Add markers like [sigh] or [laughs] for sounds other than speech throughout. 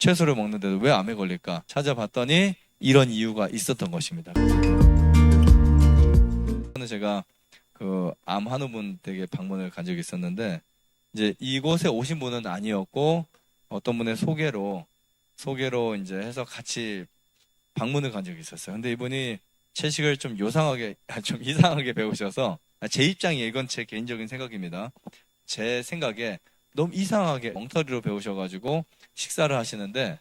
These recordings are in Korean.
채소를 먹는데도 왜 암에 걸릴까 찾아봤더니 이런 이유가 있었던 것입니다. 저는 제가 그암 한우분 댁에 방문을 간 적이 있었는데 이제 이곳에 오신 분은 아니었고 어떤 분의 소개로 소개로 이제 해서 같이 방문을 간 적이 있었어요. 근데 이분이 채식을 좀 요상하게 아, 좀 이상하게 배우셔서 아, 제 입장이에요. 이건 제 개인적인 생각입니다. 제 생각에 너무 이상하게 엉터리로 배우셔가지고 식사를 하시는데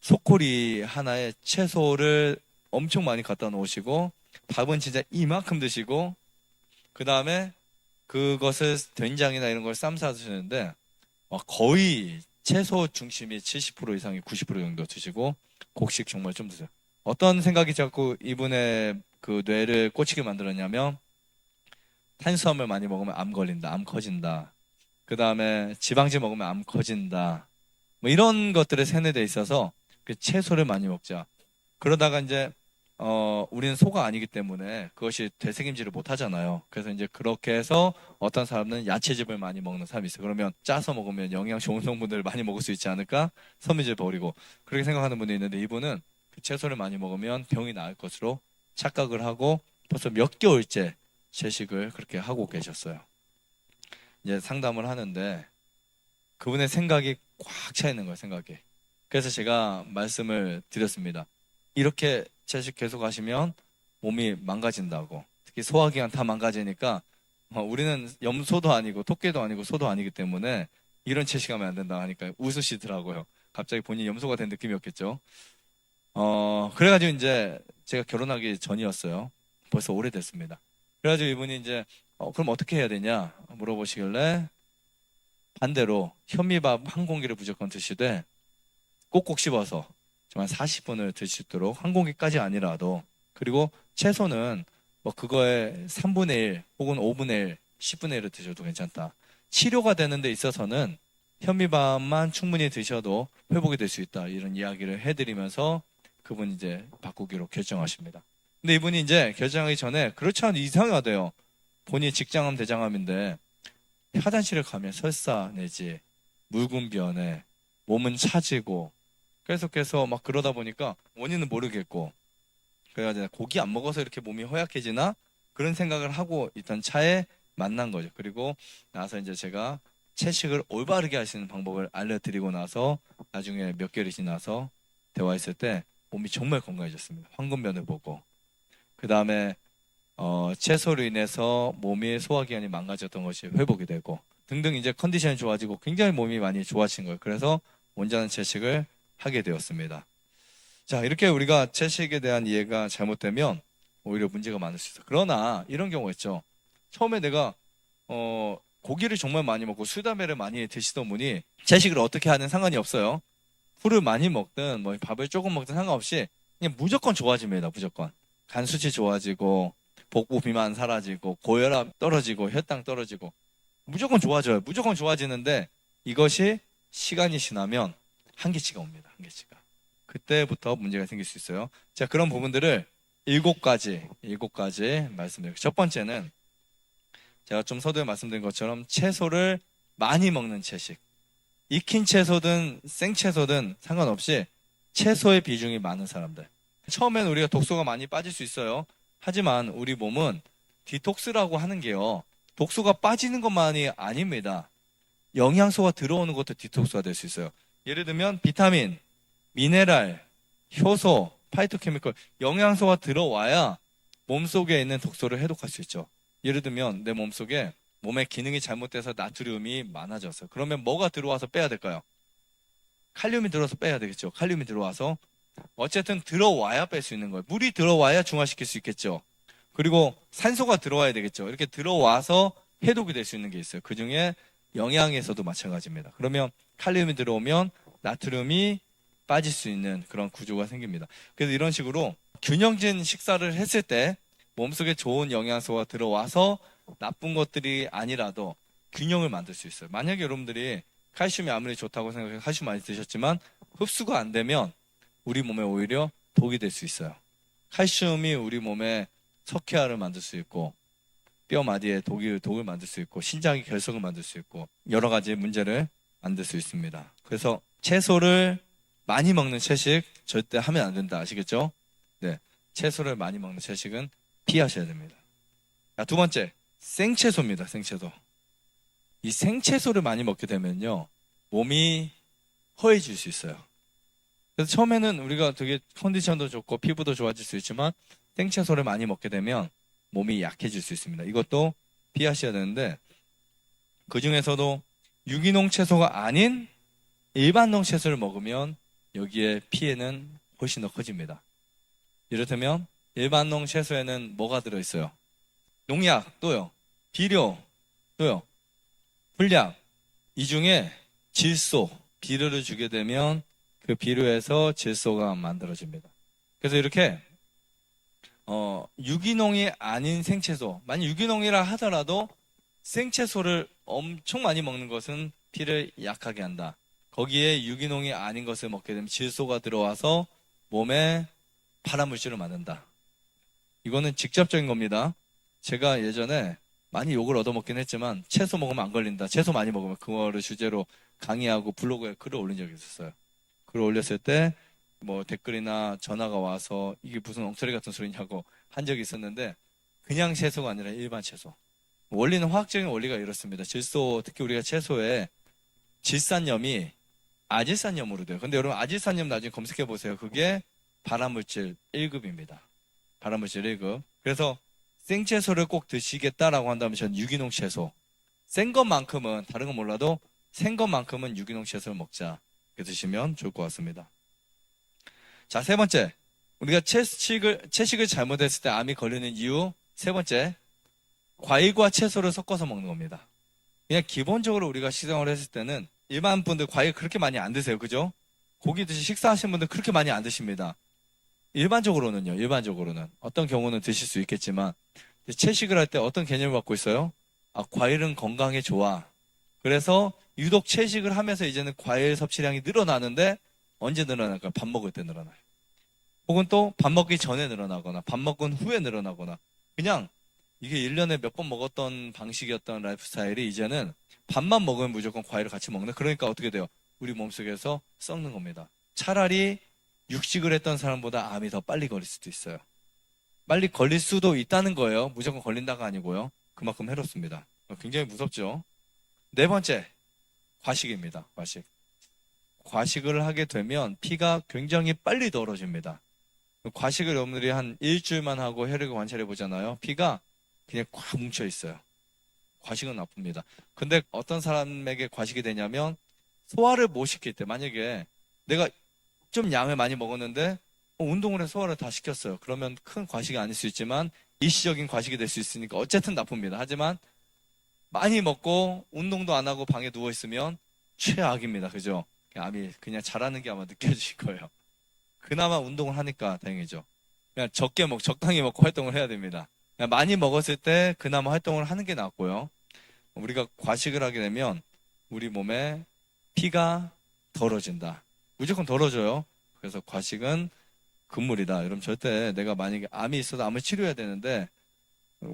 소코리 하나에 채소를 엄청 많이 갖다 놓으시고 밥은 진짜 이만큼 드시고 그 다음에 그것을 된장이나 이런 걸 쌈싸 드시는데 와, 거의 채소 중심이 70% 이상이 90% 정도 드시고 곡식 정말 좀 드세요. 어떤 생각이 자꾸 이분의 그 뇌를 꽂히게 만들었냐면 탄수화물 많이 먹으면 암 걸린다, 암 커진다. 그 다음에 지방질 먹으면 암 커진다. 뭐 이런 것들에 세뇌돼 있어서 그 채소를 많이 먹자. 그러다가 이제 어 우리는 소가 아니기 때문에 그것이 되새김질을 못 하잖아요. 그래서 이제 그렇게 해서 어떤 사람은 야채즙을 많이 먹는 사람이 있어요. 그러면 짜서 먹으면 영양 좋은 성분들을 많이 먹을 수 있지 않을까? 섬유질 버리고 그렇게 생각하는 분이 있는데 이분은 그 채소를 많이 먹으면 병이 나을 것으로 착각을 하고 벌써 몇 개월째 채식을 그렇게 하고 계셨어요. 이제 상담을 하는데 그분의 생각이 꽉 차 있는 거예요, 생각이. 그래서 제가 말씀을 드렸습니다. 이렇게 채식 계속 하시면 몸이 망가진다고. 특히 소화기관 다 망가지니까 어, 우리는 염소도 아니고 토끼도 아니고 소도 아니기 때문에 이런 채식하면 안 된다 하니까 웃으시더라고요. 갑자기 본인이 염소가 된 느낌이었겠죠. 어, 그래가지고 이제 제가 결혼하기 전이었어요. 벌써 오래됐습니다. 그래가지고 이분이 이제 어, 그럼 어떻게 해야 되냐 물어보시길래 반대로 현미밥 한 공기를 무조건 드시되 꼭꼭 씹어서 좀한 40분을 드시도록 한 공기까지 아니라도 그리고 채소는 뭐 그거의 3분의 1 혹은 5분의 1, 10분의 1을 드셔도 괜찮다. 치료가 되는 데 있어서는 현미밥만 충분히 드셔도 회복이 될 수 있다. 이런 이야기를 해드리면서 그분 이제 바꾸기로 결정하십니다. 근데 이분이 이제 결정하기 전에 그렇지 않은 이상하대요. 본인이 직장암 대장암인데 화장실을 가면 설사 내지 묽은 변에 몸은 차지고 계속해서 막 그러다 보니까 원인은 모르겠고 그래가지고 고기 안 먹어서 이렇게 몸이 허약해지나 그런 생각을 하고 있던 차에 만난 거죠. 그리고 나서 이제 제가 채식을 올바르게 하시는 방법을 알려드리고 나서 나중에 몇 개월이 지나서 대화했을 때 몸이 정말 건강해졌습니다. 황금변을 보고 그 다음에 어, 채소로 인해서 몸이 소화기관이 망가졌던 것이 회복이 되고 등등 이제 컨디션이 좋아지고 굉장히 몸이 많이 좋아진 거예요. 그래서 원자는 채식을 하게 되었습니다. 자, 이렇게 우리가 채식에 대한 이해가 잘못되면 오히려 문제가 많을 수 있어요. 그러나 이런 경우가 있죠. 처음에 내가 어, 고기를 정말 많이 먹고 수다매를 많이 드시던 분이 채식을 어떻게 하는 상관이 없어요. 풀을 많이 먹든 뭐 밥을 조금 먹든 상관없이 그냥 무조건 좋아집니다. 무조건. 간 수치 좋아지고 복부 비만 사라지고 고혈압 떨어지고 혈당 떨어지고 무조건 좋아져요. 무조건 좋아지는데 이것이 시간이 지나면 한계치가 옵니다. 한계치가. 그때부터 문제가 생길 수 있어요. 자, 그런 부분들을 일곱 가지, 일곱 가지 말씀드릴게요. 첫 번째는 제가 좀 서두에 말씀드린 것처럼 채소를 많이 먹는 채식. 익힌 채소든 생채소든 상관없이 채소의 비중이 많은 사람들. 처음엔 우리가 독소가 많이 빠질 수 있어요. 하지만 우리 몸은 디톡스라고 하는 게요. 독소가 빠지는 것만이 아닙니다. 영양소가 들어오는 것도 디톡스가 될 수 있어요. 예를 들면 비타민, 미네랄, 효소, 파이토케미컬, 영양소가 들어와야 몸속에 있는 독소를 해독할 수 있죠. 예를 들면 내 몸속에 몸의 기능이 잘못돼서 나트륨이 많아졌어요. 그러면 뭐가 들어와서 빼야 될까요? 칼륨이 들어와서 빼야 되겠죠. 칼륨이 들어와서 어쨌든 들어와야 뺄 수 있는 거예요. 물이 들어와야 중화시킬 수 있겠죠. 그리고 산소가 들어와야 되겠죠. 이렇게 들어와서 해독이 될 수 있는 게 있어요. 그 중에 영양에서도 마찬가지입니다. 그러면 칼륨이 들어오면 나트륨이 빠질 수 있는 그런 구조가 생깁니다. 그래서 이런 식으로 균형진 식사를 했을 때 몸속에 좋은 영양소가 들어와서 나쁜 것들이 아니라도 균형을 만들 수 있어요. 만약에 여러분들이 칼슘이 아무리 좋다고 생각해서 칼슘 많이 드셨지만 흡수가 안 되면 우리 몸에 오히려 독이 될 수 있어요. 칼슘이 우리 몸에 석회화를 만들 수 있고 뼈 마디에 독이, 독을 만들 수 있고 신장의 결석을 만들 수 있고 여러 가지 문제를 만들 수 있습니다. 그래서 채소를 많이 먹는 채식 절대 하면 안 된다. 아시겠죠? 네. 채소를 많이 먹는 채식은 피하셔야 됩니다. 자, 두 번째, 생채소입니다. 생채소. 이 생채소를 많이 먹게 되면요. 몸이 허해질 수 있어요. 그래서 처음에는 우리가 되게 컨디션도 좋고 피부도 좋아질 수 있지만 생채소를 많이 먹게 되면 몸이 약해질 수 있습니다. 이것도 피하셔야 되는데 그 중에서도 유기농 채소가 아닌 일반농 채소를 먹으면 여기에 피해는 훨씬 더 커집니다. 이를테면 일반농 채소에는 뭐가 들어있어요? 농약 또요, 비료 또요, 불량 이 중에 질소 비료를 주게 되면 그 비료에서 질소가 만들어집니다. 그래서 이렇게 어, 유기농이 아닌 생채소, 만약 유기농이라 하더라도 생채소를 엄청 많이 먹는 것은 피를 약하게 한다. 거기에 유기농이 아닌 것을 먹게 되면 질소가 들어와서 몸에 발암물질을 만든다. 이거는 직접적인 겁니다. 제가 예전에 많이 욕을 얻어먹긴 했지만 채소 먹으면 안 걸린다. 채소 많이 먹으면 그거를 주제로 강의하고 블로그에 글을 올린 적이 있었어요. 글을 올렸을 때 뭐 댓글이나 전화가 와서 이게 무슨 엉터리 같은 소리냐고 한 적이 있었는데 그냥 채소가 아니라 일반 채소. 원리는 화학적인 원리가 이렇습니다. 질소 특히 우리가 채소에 질산염이 아질산염으로 돼요. 근데 여러분 아질산염 나중에 검색해 보세요. 그게 발암물질 1급입니다. 발암물질 1급. 그래서 생채소를 꼭 드시겠다라고 한다면 전 유기농 채소. 센 것만큼은 다른 건 몰라도 센 것만큼은 유기농 채소를 먹자. 드시면 좋을 것 같습니다. 자, 세 번째. 우리가 채식을, 채식을 잘못했을 때 암이 걸리는 이유. 세 번째. 과일과 채소를 섞어서 먹는 겁니다. 그냥 기본적으로 우리가 식성을 했을 때는 일반 분들 과일 그렇게 많이 안 드세요. 그죠? 고기 드시 식사하시는 분들 그렇게 많이 안 드십니다. 일반적으로는요, 일반적으로는. 어떤 경우는 드실 수 있겠지만, 채식을 할 때 어떤 개념을 갖고 있어요? 아, 과일은 건강에 좋아. 그래서 유독 채식을 하면서 이제는 과일 섭취량이 늘어나는데, 언제 늘어날까요? 밥 먹을 때 늘어나요. 혹은 또 밥 먹기 전에 늘어나거나, 밥 먹은 후에 늘어나거나, 그냥 이게 1년에 몇 번 먹었던 방식이었던 라이프 스타일이 이제는 밥만 먹으면 무조건 과일을 같이 먹는. 그러니까 어떻게 돼요? 우리 몸속에서 썩는 겁니다. 차라리 육식을 했던 사람보다 암이 더 빨리 걸릴 수도 있어요. 빨리 걸릴 수도 있다는 거예요. 무조건 걸린다가 아니고요. 그만큼 해롭습니다. 굉장히 무섭죠. 네 번째, 과식입니다. 과식. 과식을 하게 되면 피가 굉장히 빨리 더러집니다. 과식을 여러분들이 한 일주일만 하고 혈액을 관찰해 보잖아요. 피가 그냥 꽉 뭉쳐 있어요. 과식은 나쁩니다. 근데 어떤 사람에게 과식이 되냐면 소화를 못 시킬 때 만약에 내가 좀 양을 많이 먹었는데 어, 운동을 해서 소화를 다 시켰어요. 그러면 큰 과식이 아닐 수 있지만 일시적인 과식이 될 수 있으니까 어쨌든 나쁩니다. 하지만 많이 먹고 운동도 안 하고 방에 누워 있으면 최악입니다. 그죠? 암이 그냥 자라는 게 아마 느껴지실 거예요. 그나마 운동을 하니까 다행이죠. 그냥 적게 먹, 적당히 먹고 활동을 해야 됩니다. 그냥 많이 먹었을 때 그나마 활동을 하는 게 낫고요. 우리가 과식을 하게 되면 우리 몸에 피가 덜어진다. 무조건 덜어져요. 그래서 과식은 금물이다. 여러분 절대 내가 만약에 암이 있어도 암을 치료해야 되는데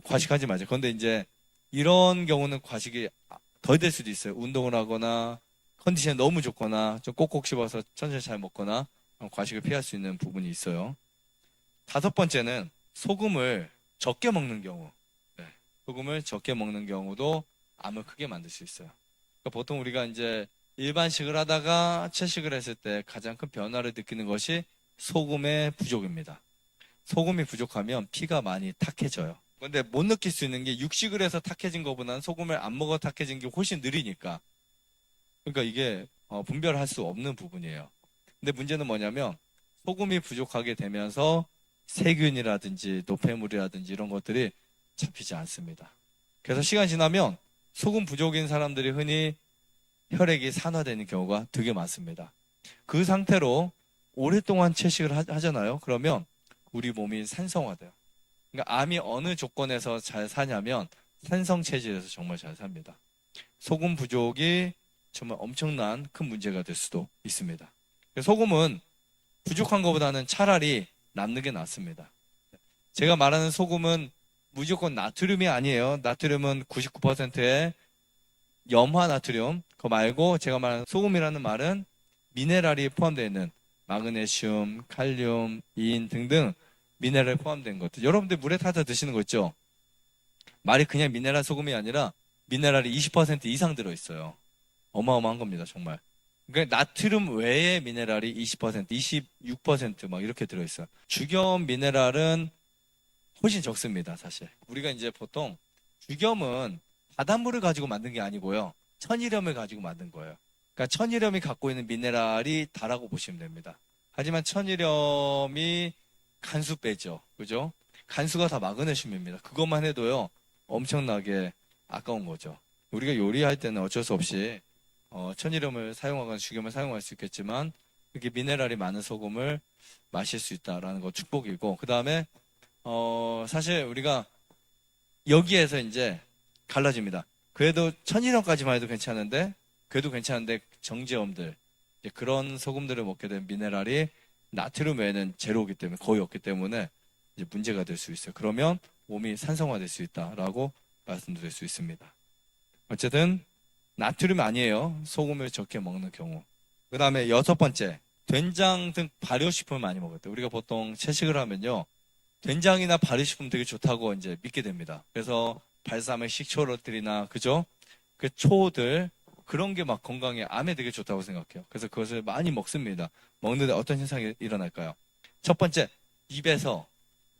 과식하지 마세요. 그런데 이제 이런 경우는 과식이 덜 될 수도 있어요. 운동을 하거나 컨디션이 너무 좋거나 좀 꼭꼭 씹어서 천천히 잘 먹거나 과식을 피할 수 있는 부분이 있어요. 다섯 번째는 소금을 적게 먹는 경우. 네. 소금을 적게 먹는 경우도 암을 크게 만들 수 있어요. 그러니까 보통 우리가 이제 일반식을 하다가 채식을 했을 때 가장 큰 변화를 느끼는 것이 소금의 부족입니다. 소금이 부족하면 피가 많이 탁해져요. 근데 못 느낄 수 있는 게 육식을 해서 탁해진 것보다는 소금을 안 먹어 탁해진 게 훨씬 느리니까. 그러니까 이게 어, 분별할 수 없는 부분이에요. 근데 문제는 뭐냐면 소금이 부족하게 되면서 세균이라든지 노폐물이라든지 이런 것들이 잡히지 않습니다. 그래서 시간 지나면 소금 부족인 사람들이 흔히 혈액이 산화되는 경우가 되게 많습니다. 그 상태로 오랫동안 채식을 하, 잖아요 그러면 우리 몸이 산성화돼요. 그러니까 암이 어느 조건에서 잘 사냐면 산성 체질에서 정말 잘 삽니다. 소금 부족이 정말 엄청난 큰 문제가 될 수도 있습니다. 소금은 부족한 것보다는 차라리 남는 게 낫습니다. 제가 말하는 소금은 무조건 나트륨이 아니에요. 나트륨은 99%의 염화 나트륨. 그거 말고 제가 말하는 소금이라는 말은 미네랄이 포함되어 있는 마그네슘, 칼륨, 인 등등 미네랄 포함된 것들. 여러분들 물에 타서 드시는 거 있죠? 말이 그냥 미네랄 소금이 아니라 미네랄이 20% 이상 들어있어요. 어마어마한 겁니다, 정말. 그러니까 나트륨 외에 미네랄이 20%, 26%막 이렇게 들어있어요. 주겸 미네랄은 훨씬 적습니다, 사실. 우리가 이제 보통 주겸은 바닷물을 가지고 만든 게 아니고요. 천일염을 가지고 만든 거예요. 그러니까 천일염이 갖고 있는 미네랄이 다라고 보시면 됩니다. 하지만 천일염이 간수 빼죠. 그죠? 간수가 다 마그네슘입니다. 그것만 해도요. 엄청나게 아까운 거죠. 우리가 요리할 때는 어쩔 수 없이 어, 천일염을 사용하거나 죽염을 사용할 수 있겠지만 이렇게 미네랄이 많은 소금을 마실 수 있다라는 거 축복이고 그 다음에 어, 사실 우리가 여기에서 이제 갈라집니다. 그래도 천일염까지만 해도 괜찮은데 그래도 괜찮은데 정제염들 그런 소금들을 먹게 되면 미네랄이 나트륨 외에는 제로이기 때문에 거의 없기 때문에 이제 문제가 될 수 있어요. 그러면 몸이 산성화될 수 있다라고 말씀드릴 수 있습니다. 어쨌든 나트륨 아니에요. 소금을 적게 먹는 경우. 그 다음에 여섯 번째, 된장 등 발효식품을 많이 먹을 때 우리가 보통 채식을 하면요, 된장이나 발효식품 되게 좋다고 이제 믿게 됩니다. 그래서 발사믹 식초로들이나 그죠? 그 초들 그런 게 막 건강에 암에 되게 좋다고 생각해요. 그래서 그것을 많이 먹습니다. 먹는데 어떤 현상이 일어날까요? 첫 번째, 입에서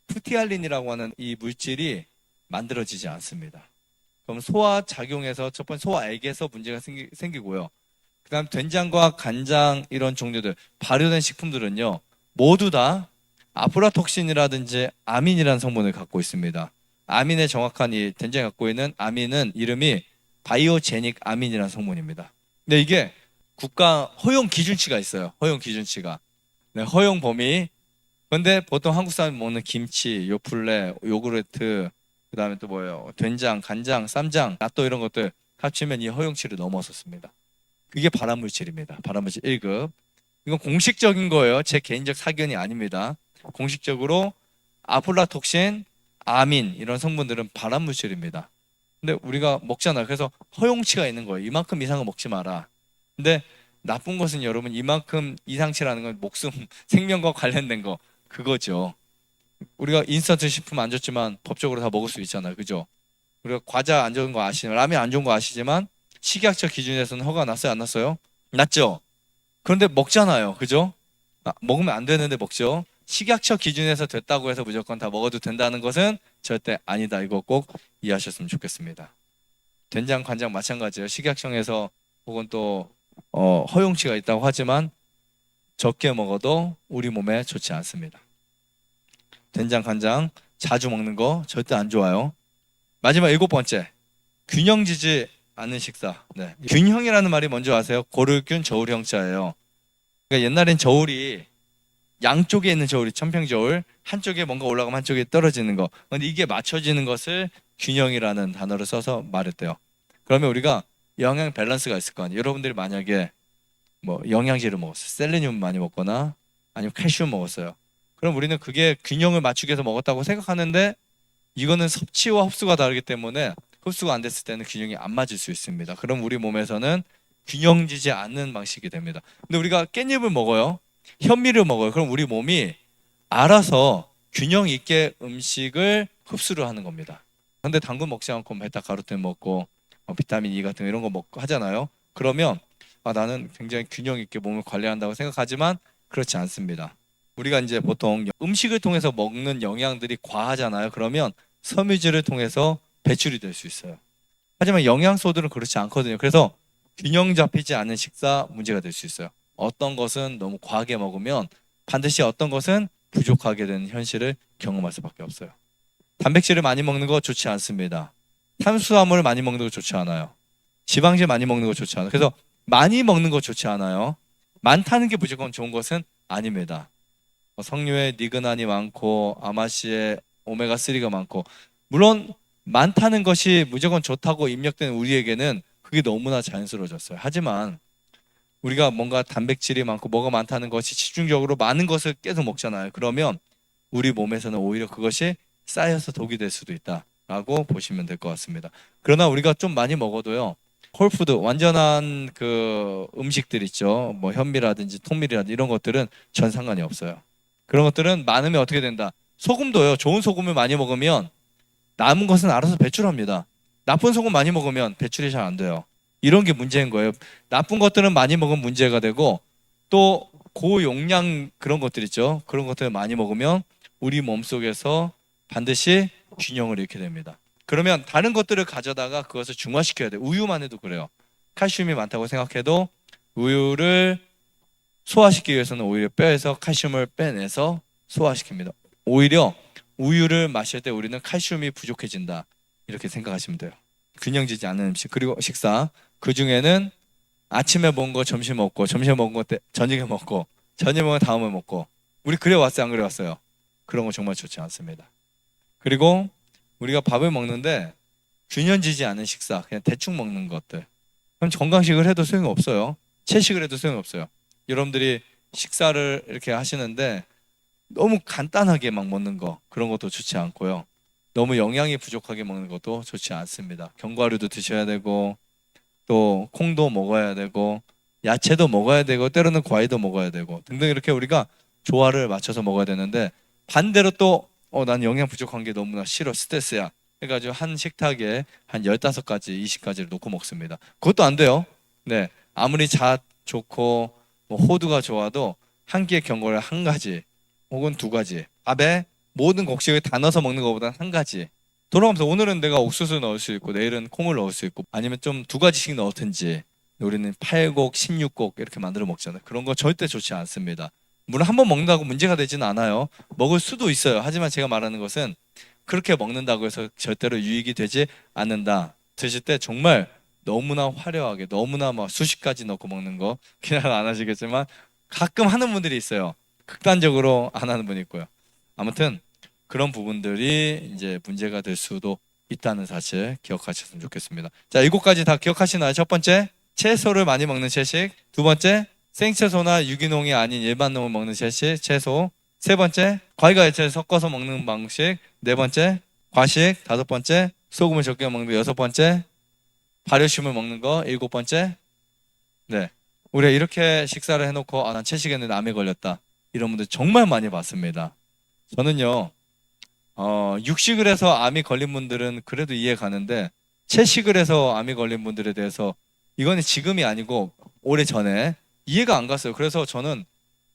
푸티알린이라고 하는 이 물질이 만들어지지 않습니다. 그럼 소화 작용에서 첫 번째 소화액에서 문제가 생기, 생기고요. 그다음 된장과 간장 이런 종류들 발효된 식품들은요 모두 다 아프라톡신이라든지 아민이라는 성분을 갖고 있습니다. 아민의 정확한 이 된장이 갖고 있는 아민은 이름이 바이오제닉 아민이라는 성분입니다. 근데 이게 국가 허용 기준치가 있어요. 허용 기준치가. 네, 허용 범위. 근데 보통 한국 사람이 먹는 김치, 요플레, 요구르트, 그 다음에 또 뭐예요? 된장, 간장, 쌈장, 낫또 이런 것들 합치면 이 허용치를 넘어섰습니다. 그게 발암물질입니다. 발암물질 1급. 이건 공식적인 거예요. 제 개인적 사견이 아닙니다. 공식적으로 아플라톡신, 아민 이런 성분들은 발암물질입니다. 근데 우리가 먹잖아요. 그래서 허용치가 있는 거예요. 이만큼 이상은 먹지 마라. 근데 나쁜 것은 여러분 이만큼 이상치라는 건 목숨, [laughs] 생명과 관련된 거 그거죠. 우리가 인스턴트 식품 안 좋지만 법적으로 다 먹을 수 있잖아요. 그죠? 우리가 과자 안 좋은 거 아시지만 라면 안 좋은 거 아시지만 식약처 기준에서는 허가 났어요? 안 났어요? 났죠. 그런데 먹잖아요. 그죠? 아, 먹으면 안 되는데 먹죠. 식약처 기준에서 됐다고 해서 무조건 다 먹어도 된다는 것은 절대 아니다. 이거 꼭 이해하셨으면 좋겠습니다. 된장, 간장 마찬가지예요. 식약청에서 혹은 또 어, 허용치가 있다고 하지만 적게 먹어도 우리 몸에 좋지 않습니다. 된장, 간장 자주 먹는 거 절대 안 좋아요. 마지막 일곱 번째 균형지지 않는 식사. 네. 균형이라는 말이 뭔지 아세요? 고를균 저울형자예요. 그러니까 옛날엔 저울이 양쪽에 있는 저울이 천평저울 한쪽에 뭔가 올라가면 한쪽에 떨어지는 거. 근데 이게 맞춰지는 것을 균형이라는 단어를 써서 말했대요. 그러면 우리가 영양 밸런스가 있을 거 아니에요. 여러분들이 만약에 뭐 영양제를 먹었어요. 셀레늄 많이 먹거나 아니면 칼슘 먹었어요. 그럼 우리는 그게 균형을 맞추기 위해서 먹었다고 생각하는데 이거는 섭취와 흡수가 다르기 때문에 흡수가 안 됐을 때는 균형이 안 맞을 수 있습니다. 그럼 우리 몸에서는 균형지지 않는 방식이 됩니다. 근데 우리가 깻잎을 먹어요. 현미를 먹어요. 그럼 우리 몸이 알아서 균형 있게 음식을 흡수를 하는 겁니다. 근데 당근 먹지 않고 베타 카로틴 먹고 어, 비타민 E 같은 거 이런 거 먹고 하잖아요. 그러면 아, 나는 굉장히 균형 있게 몸을 관리한다고 생각하지만 그렇지 않습니다. 우리가 이제 보통 음식을 통해서 먹는 영양들이 과하잖아요. 그러면 섬유질을 통해서 배출이 될 수 있어요. 하지만 영양소들은 그렇지 않거든요. 그래서 균형 잡히지 않은 식사 문제가 될 수 있어요. 어떤 것은 너무 과하게 먹으면 반드시 어떤 것은 부족하게 되는 현실을 경험할 수밖에 없어요. 단백질을 많이 먹는 거 좋지 않습니다. 탄수화물을 많이 먹는 거 좋지 않아요. 지방질 많이 먹는 거 좋지 않아요. 그래서 많이 먹는 거 좋지 않아요. 많다는 게 무조건 좋은 것은 아닙니다. 어, 석류에 니그난이 많고 아마시에 오메가 3가 많고 물론 많다는 것이 무조건 좋다고 입력된 우리에게는 그게 너무나 자연스러워졌어요. 하지만 우리가 뭔가 단백질이 많고 뭐가 많다는 것이 집중적으로 많은 것을 계속 먹잖아요. 그러면 우리 몸에서는 오히려 그것이 쌓여서 독이 될 수도 있다라고 보시면 될 것 같습니다. 그러나 우리가 좀 많이 먹어도요. 홀푸드 완전한 그 음식들 있죠. 뭐 현미라든지 통밀이라든지 이런 것들은 전 상관이 없어요. 그런 것들은 많으면 어떻게 된다? 소금도요. 좋은 소금을 많이 먹으면 남은 것은 알아서 배출합니다. 나쁜 소금 많이 먹으면 배출이 잘 안 돼요. 이런 게 문제인 거예요. 나쁜 것들은 많이 먹으면 문제가 되고 또 고용량 그런 것들 있죠. 그런 것들을 많이 먹으면 우리 몸속에서 반드시 균형을 잃게 됩니다. 그러면 다른 것들을 가져다가 그것을 중화시켜야 돼. 우유만 해도 그래요. 칼슘이 많다고 생각해도 우유를 소화시키기 위해서는 오히려 뼈에서 칼슘을 빼내서 소화시킵니다. 오히려 우유를 마실 때 우리는 칼슘이 부족해진다. 이렇게 생각하시면 돼요. 균형지지 않는 음식 그리고 식사 그 중에는 아침에 먹은 거 점심 먹고 점심 먹은 거 때, 저녁에 먹고 저녁에 먹은 거 다음에 먹고 우리 그래 왔어요 안 그래 왔어요 그런 거 정말 좋지 않습니다. 그리고 우리가 밥을 먹는데 균형지지 않은 식사 그냥 대충 먹는 것들 그럼 건강식을 해도 소용이 없어요. 채식을 해도 소용이 없어요. 여러분들이 식사를 이렇게 하시는데 너무 간단하게 막 먹는 거 그런 것도 좋지 않고요. 너무 영양이 부족하게 먹는 것도 좋지 않습니다. 견과류도 드셔야 되고 또 콩도 먹어야 되고 야채도 먹어야 되고 때로는 과일도 먹어야 되고 등등 이렇게 우리가 조화를 맞춰서 먹어야 되는데 반대로 또 어, 난 영양 부족한 게 너무나 싫어 스트레스야 해가지고 한 식탁에 한 15가지 20가지를 놓고 먹습니다. 그것도 안 돼요. 네 아무리 잣 좋고 뭐 호두가 좋아도 한 끼의 견과류 한 가지 혹은 두 가지 밥에 모든 곡식을 다 넣어서 먹는 것보다 한 가지 돌아가면서 오늘은 내가 옥수수 넣을 수 있고 내일은 콩을 넣을 수 있고 아니면 좀 두 가지씩 넣든지 우리는 8곡, 16곡 이렇게 만들어 먹잖아요. 그런 거 절대 좋지 않습니다. 물론 한 번 먹는다고 문제가 되지는 않아요. 먹을 수도 있어요. 하지만 제가 말하는 것은 그렇게 먹는다고 해서 절대로 유익이 되지 않는다. 드실 때 정말 너무나 화려하게 너무나 막 수십 가지 넣고 먹는 거 그냥 안 하시겠지만 가끔 하는 분들이 있어요. 극단적으로 안 하는 분이 있고요. 아무튼 그런 부분들이 이제 문제가 될 수도 있다는 사실 기억하셨으면 좋겠습니다. 자, 일곱 가지 다 기억하시나요? 첫 번째, 채소를 많이 먹는 채식. 두 번째, 생채소나 유기농이 아닌 일반 농을 먹는 채식, 채소. 세 번째, 과일과 야채를 섞어서 먹는 방식. 네 번째, 과식. 다섯 번째, 소금을 적게 먹는 거. 여섯 번째, 발효식물 먹는 거. 일곱 번째, 네. 우리가 이렇게 식사를 해놓고, 아, 난 채식했는데 암에 걸렸다. 이런 분들 정말 많이 봤습니다. 저는요, 어, 육식을 해서 암이 걸린 분들은 그래도 이해 가는데, 채식을 해서 암이 걸린 분들에 대해서 이거는 지금이 아니고 오래 전에 이해가 안 갔어요. 그래서 저는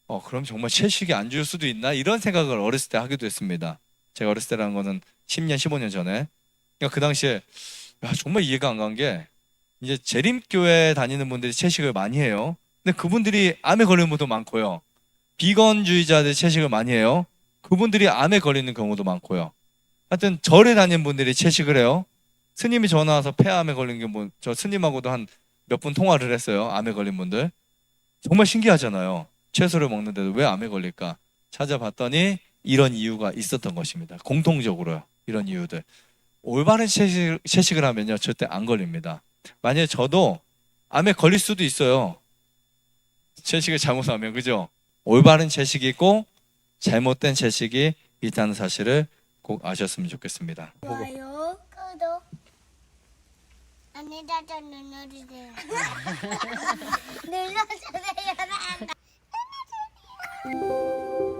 어, 그럼 정말 채식이 안 줄 수도 있나? 이런 생각을 어렸을 때 하기도 했습니다. 제가 어렸을 때라는 거는 10년, 15년 전에. 그러니까 그 당시에 야, 정말 이해가 안 간 게 이제 재림교회 다니는 분들이 채식을 많이 해요. 근데 그분들이 암에 걸리는 분도 많고요. 비건주의자들 채식을 많이 해요. 그분들이 암에 걸리는 경우도 많고요. 하여튼 절에 다니는 분들이 채식을 해요. 스님이 전화 와서 폐암에 걸린 게 뭐 저 스님하고도 한 몇 분 통화를 했어요. 암에 걸린 분들. 정말 신기하잖아요. 채소를 먹는데도 왜 암에 걸릴까? 찾아봤더니 이런 이유가 있었던 것입니다. 공통적으로요. 이런 이유들. 올바른 채식, 채식을 하면요. 절대 안 걸립니다. 만약에 저도 암에 걸릴 수도 있어요. 채식을 잘못하면, 그죠? 올바른 채식이 있고 잘못된 채식이 있다는 사실을 꼭 아셨으면 좋겠습니다. 좋아요, 구독. 안내자자 눌러주세요. [laughs] 눌러주세요. [laughs]